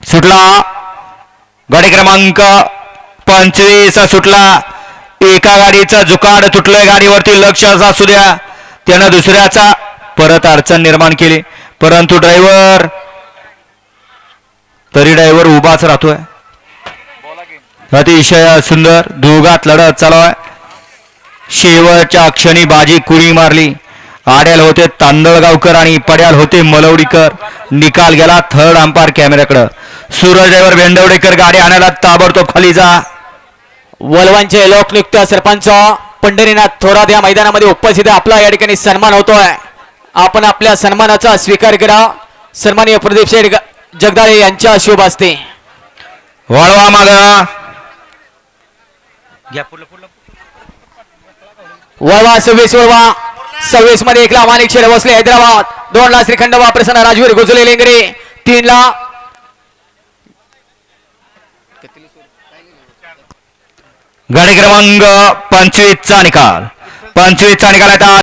सुटला. गाडी क्रमांक पंचवीस सुटला. एका गाडीचा जुकाड तुटलंय गाडीवरती लक्ष असू द्या. त्यानं दुसऱ्याचा परत अडचण निर्माण केली. परंतु ड्रायव्हर तरी ड्रायव्हर उभाच राहतोय. अतिशय सुंदर दोघात लढत चालू आहे शेवटच्या क्षणी बाजी कुणी मारली? आड्याल होते तांदळगावकर आणि पड्याल होते मलवडीकर. निकाल गेला थर्ड अंपायर कॅमेऱ्याकडं. सूरज ड्रायव्हर भेंडवडेकर गाडी आणायला ताबडतोब खाली जा. वलवांचे लोकनियुक्त सरपंच. पंढरीनाथ थोरात या मैदानामध्ये उपस्थित. आपला या ठिकाणी सन्मान होतोय. आपण आपल्या सन्मानाचा स्वीकार करा. सन्माननीय प्रदीप शेठ जगदाळे यांच्या शुभ असते वळवा माग. वळवा सव्वीस वळवा. सव्वीसमध्ये एकला माणिक शेड बसले हैदराबाद. दोन ला श्रीखंड प्रसन्न राजवीर गुजले लेंगरे तीन ला गाडी क्रमांक पंचवीसचा निकाल. पंचवीसचा निकाल आता